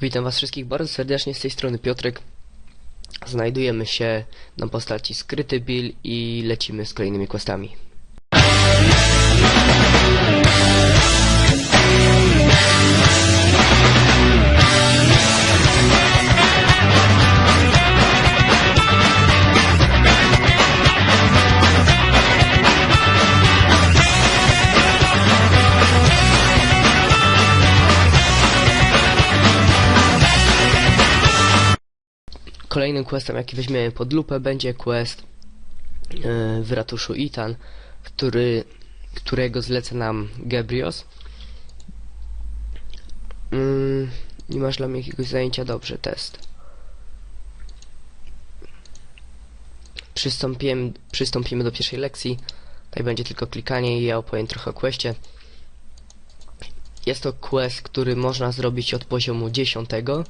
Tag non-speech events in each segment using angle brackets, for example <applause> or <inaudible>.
Witam was wszystkich bardzo serdecznie z tej strony Piotrek. Znajdujemy się na postaci Skryty Bill i lecimy z kolejnymi questami. Kolejnym questem, jaki weźmiemy pod lupę, będzie quest e, w ratuszu Itan, który, którego zleca nam Gabrios. Mm, nie masz dla mnie jakiegoś zajęcia? Dobrze, test. Przystąpimy, przystąpimy do pierwszej lekcji. Tutaj będzie tylko klikanie i ja opowiem trochę o questie. Jest to quest, który można zrobić od poziomu 10 mm,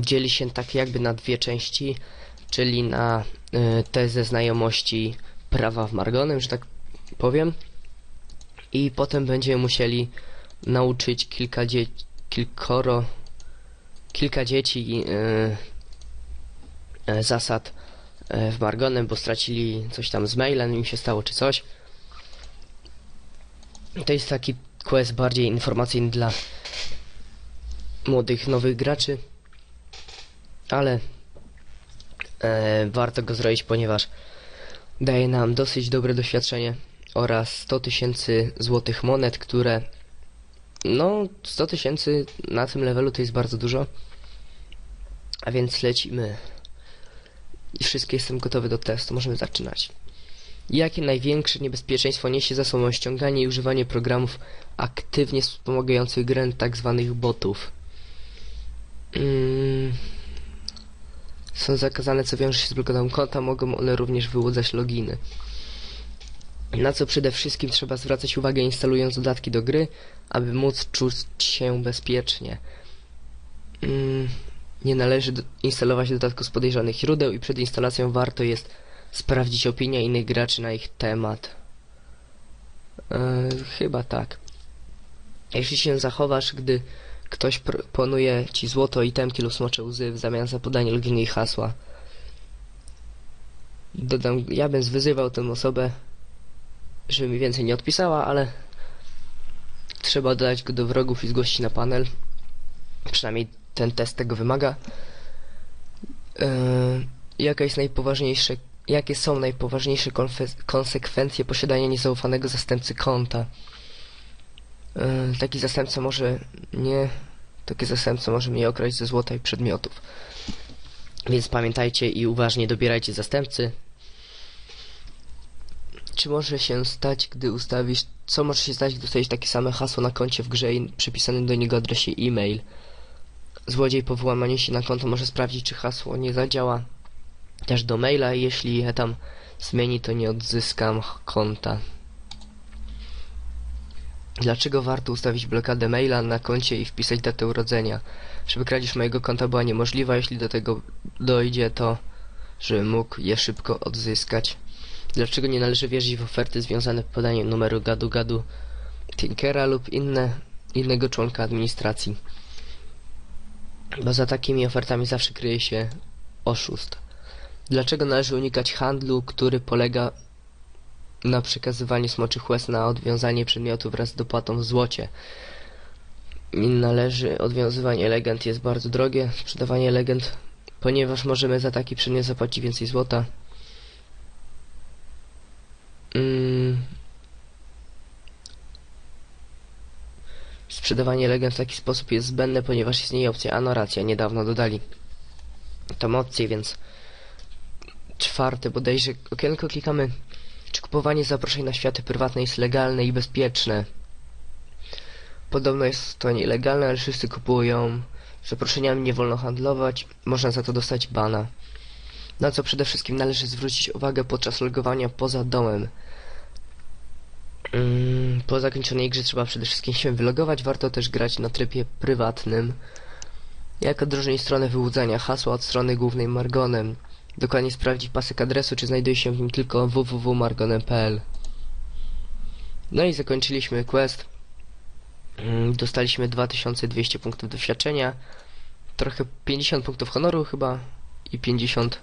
dzieli się tak jakby na dwie części, czyli na y, tezę znajomości prawa w Margonem, że tak powiem. I potem będziemy musieli nauczyć kilka dzieci, kilkoro, kilka dzieci y, y, zasad w Margonem, bo stracili coś tam z mailem, im się stało czy coś. To jest taki quest bardziej informacyjny dla młodych, nowych graczy ale e, warto go zrobić, ponieważ daje nam dosyć dobre doświadczenie oraz 100 tysięcy złotych monet, które no 100 tysięcy na tym levelu to jest bardzo dużo. A więc lecimy. I wszystkie jestem gotowy do testu, możemy zaczynać. Jakie największe niebezpieczeństwo niesie za sobą ściąganie i używanie programów aktywnie wspomagających grę tak zwanych botów? Są zakazane, co wiąże się z blokadą konta, mogą one również wyłudzać loginy. Na co przede wszystkim trzeba zwracać uwagę instalując dodatki do gry, aby móc czuć się bezpiecznie. Mm, nie należy instalować dodatków z podejrzanych źródeł i przed instalacją warto jest sprawdzić opinię innych graczy na ich temat. E, chyba tak. Jeśli się zachowasz, gdy ktoś proponuje ci złoto, itemki lub smocze łzy w zamian za podanie loginu i hasła. Dodam, ja bym zwyzywał tę osobę, żeby mi więcej nie odpisała, ale trzeba dodać go do wrogów i zgłosić na panel. Przynajmniej ten test tego wymaga. Yy, jaka jest najpoważniejsze, jakie są najpoważniejsze konsekwencje posiadania niezaufanego zastępcy konta? Taki zastępca może nie... Taki zastępca może mnie okraść ze złota i przedmiotów. Więc pamiętajcie i uważnie dobierajcie zastępcy. Czy może się stać, gdy ustawisz... Co może się stać, gdy ustawisz takie same hasło na koncie w grze i przypisanym do niego adresie e-mail? Złodziej po wyłamaniu się na konto może sprawdzić, czy hasło nie zadziała też do maila. Jeśli je tam zmieni, to nie odzyskam konta. Dlaczego warto ustawić blokadę maila na koncie i wpisać datę urodzenia? Żeby kradzież mojego konta była niemożliwa, jeśli do tego dojdzie, to żebym mógł je szybko odzyskać. Dlaczego nie należy wierzyć w oferty związane z podaniem numeru gadu-gadu Tinkera lub inne, innego członka administracji? Bo za takimi ofertami zawsze kryje się oszust. Dlaczego należy unikać handlu, który polega na przekazywanie smoczych łez na odwiązanie przedmiotu wraz z dopłatą w złocie. Należy odwiązywanie legend jest bardzo drogie, sprzedawanie legend, ponieważ możemy za taki przedmiot zapłacić więcej złota. Mm. Sprzedawanie legend w taki sposób jest zbędne, ponieważ istnieje opcja anoracja. Niedawno dodali tą opcję, więc czwarte bodajże okienko klikamy czy kupowanie zaproszeń na światy prywatne jest legalne i bezpieczne? Podobno jest to nielegalne, ale wszyscy kupują. Zaproszeniami nie wolno handlować, można za to dostać bana. Na co przede wszystkim należy zwrócić uwagę podczas logowania poza domem. Mm, po zakończonej grze trzeba przede wszystkim się wylogować, warto też grać na trybie prywatnym. Jak odróżnić stronę wyłudzania hasła od strony głównej Margonem? Dokładnie sprawdzić pasek adresu, czy znajduje się w nim tylko www.margonem.pl No i zakończyliśmy quest. Mm, Dostaliśmy 2200 punktów doświadczenia, trochę 50 punktów honoru chyba i 50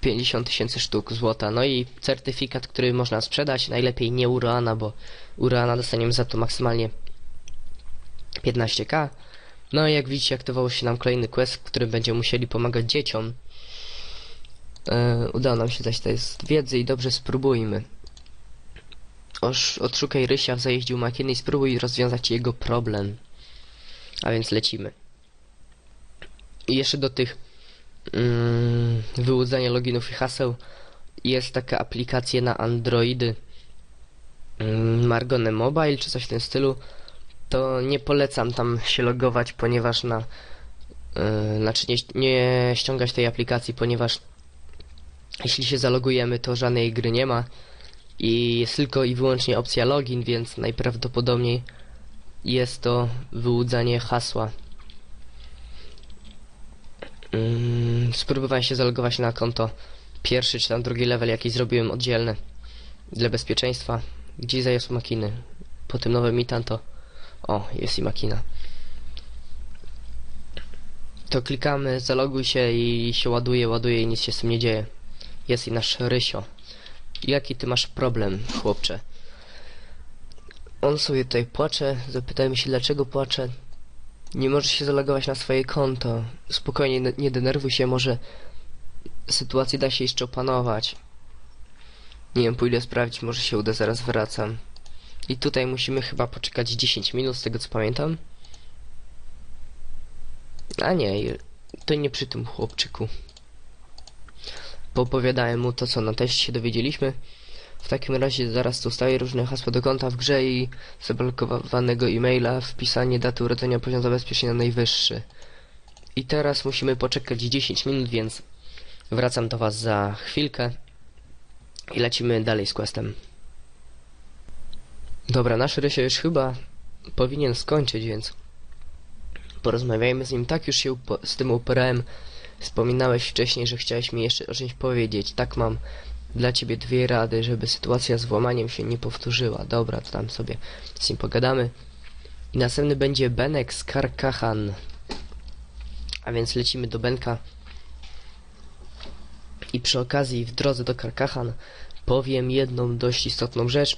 50 tysięcy sztuk złota. No i certyfikat, który można sprzedać, najlepiej nie Urana, bo Urana dostaniemy za to maksymalnie 15k. No i jak widzicie, aktywował się nam kolejny quest, w którym będziemy musieli pomagać dzieciom. E, udało nam się dać z wiedzy i dobrze spróbujmy. Oż, odszukaj Rysia w zajeździu makiny i spróbuj rozwiązać jego problem. A więc lecimy. I jeszcze do tych mm, wyłudzania loginów i haseł jest taka aplikacja na Androidy mm, Margone Mobile czy coś w tym stylu. To nie polecam tam się logować, ponieważ na yy, znaczy nie, nie ściągać tej aplikacji, ponieważ jeśli się zalogujemy, to żadnej gry nie ma i jest tylko i wyłącznie opcja login, więc najprawdopodobniej jest to wyłudzanie hasła. Mm, spróbowałem się zalogować na konto pierwszy czy tam drugi level jakiś zrobiłem oddzielny dla bezpieczeństwa. Gdzie zajazd makiny? Po tym nowym mitan to... O, jest i makina. To klikamy, zaloguj się i się ładuje, ładuje i nic się z tym nie dzieje. Jest i nasz Rysio. Jaki ty masz problem, chłopcze? On sobie tutaj płacze, zapytajmy się dlaczego płacze. Nie może się zalogować na swoje konto. Spokojnie, nie denerwuj się, może sytuację da się jeszcze opanować. Nie wiem, pójdę sprawdzić, może się uda, zaraz wracam. I tutaj musimy chyba poczekać 10 minut, z tego co pamiętam. A nie, to nie przy tym chłopczyku. Poopowiadałem mu to, co na teście się dowiedzieliśmy. W takim razie zaraz ustawię różne hasła do konta w grze i zablokowanego e-maila, wpisanie daty urodzenia, poziom zabezpieczenia najwyższy. I teraz musimy poczekać 10 minut, więc wracam do Was za chwilkę i lecimy dalej z questem. Dobra, nasz Rysio już chyba powinien skończyć, więc porozmawiajmy z nim. Tak już się z tym uporałem. Wspominałeś wcześniej, że chciałeś mi jeszcze o czymś powiedzieć. Tak mam dla ciebie dwie rady, żeby sytuacja z włamaniem się nie powtórzyła. Dobra, to tam sobie z nim pogadamy. I następny będzie Benek z Karkahan. A więc lecimy do Benka. I przy okazji w drodze do Karkahan powiem jedną dość istotną rzecz.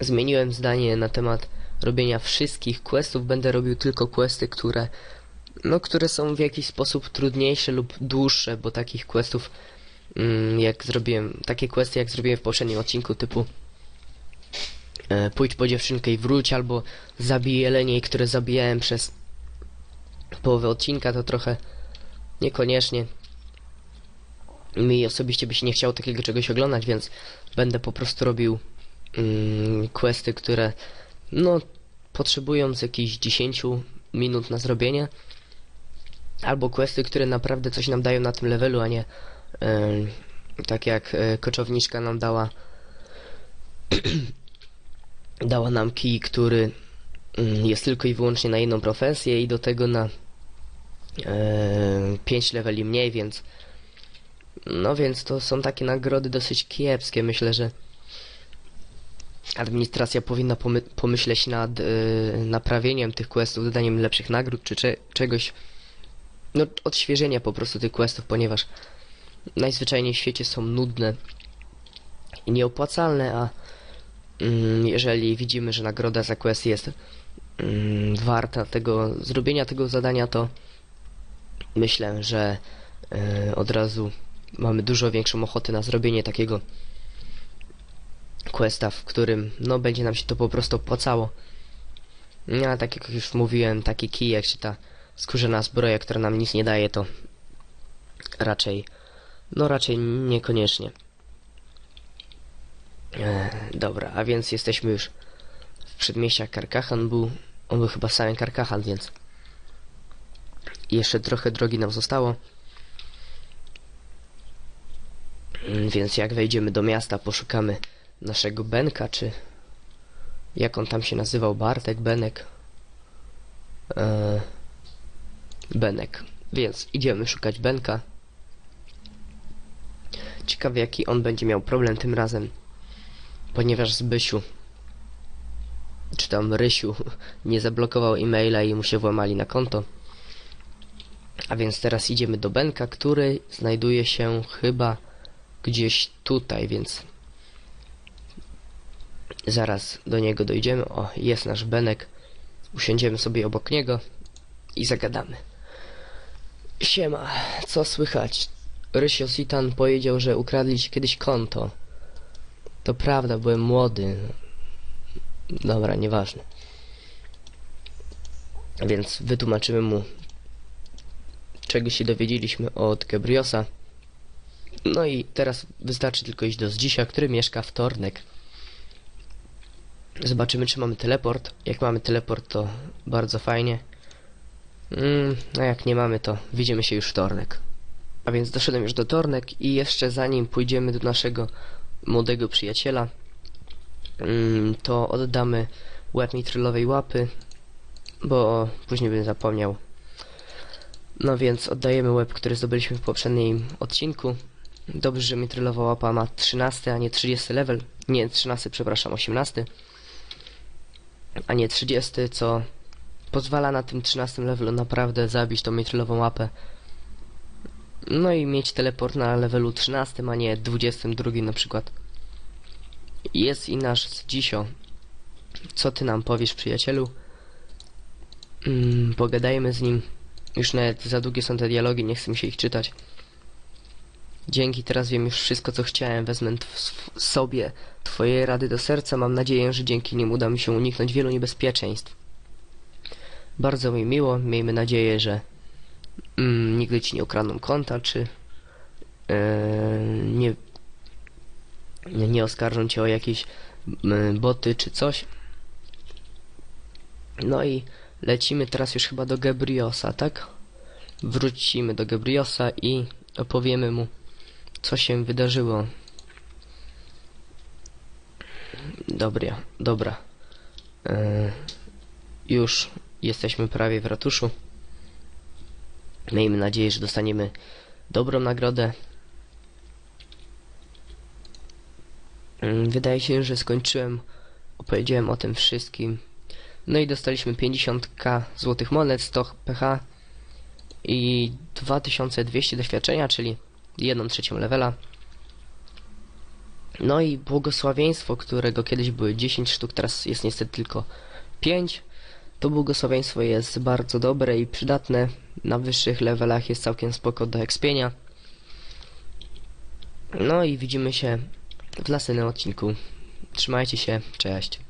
Zmieniłem zdanie na temat robienia wszystkich questów. Będę robił tylko questy, które no, które są w jakiś sposób trudniejsze lub dłuższe, bo takich questów mm, jak zrobiłem, takie questy jak zrobiłem w poprzednim odcinku typu e, pójdź po dziewczynkę i wróć, albo zabij jelenie, które zabijałem przez połowę odcinka, to trochę niekoniecznie mi osobiście by się nie chciało takiego czegoś oglądać, więc będę po prostu robił mm, questy, które no potrzebują z jakichś 10 minut na zrobienie albo questy, które naprawdę coś nam dają na tym levelu, a nie em, tak jak e, koczowniczka nam dała <clears throat> dała nam kij, który mm, jest tylko i wyłącznie na jedną profesję i do tego na 5 leveli mniej, więc no więc to są takie nagrody dosyć kiepskie. Myślę, że administracja powinna pomy- pomyśleć nad e, naprawieniem tych questów, dodaniem lepszych nagród czy cze- czegoś no, odświeżenia po prostu tych questów, ponieważ najzwyczajniej w świecie są nudne i nieopłacalne, a mm, jeżeli widzimy, że nagroda za quest jest mm, warta tego zrobienia tego zadania, to myślę, że e, od razu mamy dużo większą ochotę na zrobienie takiego questa, w którym no będzie nam się to po prostu opłacało. No, a tak jak już mówiłem, taki kijek czy ta skórzana zbroja, która nam nic nie daje, to raczej, no raczej niekoniecznie. E, dobra, a więc jesteśmy już w przedmieściach Karkachan, był, on był chyba samym Karkachan, więc jeszcze trochę drogi nam zostało. Mm, Więc jak wejdziemy do miasta, poszukamy naszego Benka, czy jak on tam się nazywał, Bartek, Benek. Eee, Benek. Więc idziemy szukać Benka. Ciekawe jaki on będzie miał problem tym razem. Ponieważ Zbysiu czy tam Rysiu <laughs> nie zablokował e-maila i mu się włamali na konto. A więc teraz idziemy do Benka, który znajduje się chyba gdzieś tutaj, więc zaraz do niego dojdziemy. O, jest nasz Benek. Usiądziemy sobie obok niego i zagadamy. Siema, co słychać? Rysio Sitan powiedział, że ukradli ci kiedyś konto. To prawda, byłem młody. Dobra, nieważne. Więc wytłumaczymy mu, czego się dowiedzieliśmy od Gabriosa. No i teraz wystarczy tylko iść do Zdzisia, który mieszka w Tornek. Zobaczymy, czy mamy teleport. Jak mamy teleport, to bardzo fajnie. Mm, a jak nie mamy, to widzimy się już w Tornek. A więc doszedłem już do Tornek i jeszcze zanim pójdziemy do naszego młodego przyjaciela, mm, to oddamy łeb mitrylowej łapy, bo później bym zapomniał. No więc oddajemy łeb, który zdobyliśmy w poprzednim odcinku. Dobrze, że mitrylowa łapa ma 13, a nie 30 level. Nie, 13, przepraszam, 18. A nie 30, co pozwala na tym 13 levelu naprawdę zabić tą mitrylową łapę. No i mieć teleport na levelu 13, a nie 22 na przykład. Jest i nasz Zdzisio. Co ty nam powiesz, przyjacielu? Mm, pogadajmy z nim. Już nawet za długie są te dialogi, nie chcę mi się ich czytać. Dzięki, teraz wiem już wszystko, co chciałem. Wezmę sobie twoje rady do serca. Mam nadzieję, że dzięki nim uda mi się uniknąć wielu niebezpieczeństw. Bardzo mi miło. Miejmy nadzieję, że mm, nigdy ci nie ukradną konta, czy e, nie, nie, oskarżą cię o jakieś boty, czy coś. No i lecimy teraz już chyba do Gabriosa, tak? Wrócimy do Gabriosa i opowiemy mu, co się wydarzyło. Dobra, dobra. E, już jesteśmy prawie w ratuszu. Miejmy nadzieję, że dostaniemy dobrą nagrodę. Mm, Wydaje się, że skończyłem. Opowiedziałem o tym wszystkim. No i dostaliśmy 50k złotych monet, 100 pH i 2200 doświadczenia, czyli 1 trzecią levela. No i błogosławieństwo, którego kiedyś były 10 sztuk, teraz jest niestety tylko 5. To błogosławieństwo jest bardzo dobre i przydatne. Na wyższych levelach jest całkiem spoko do ekspienia. No i widzimy się w następnym odcinku. Trzymajcie się, cześć.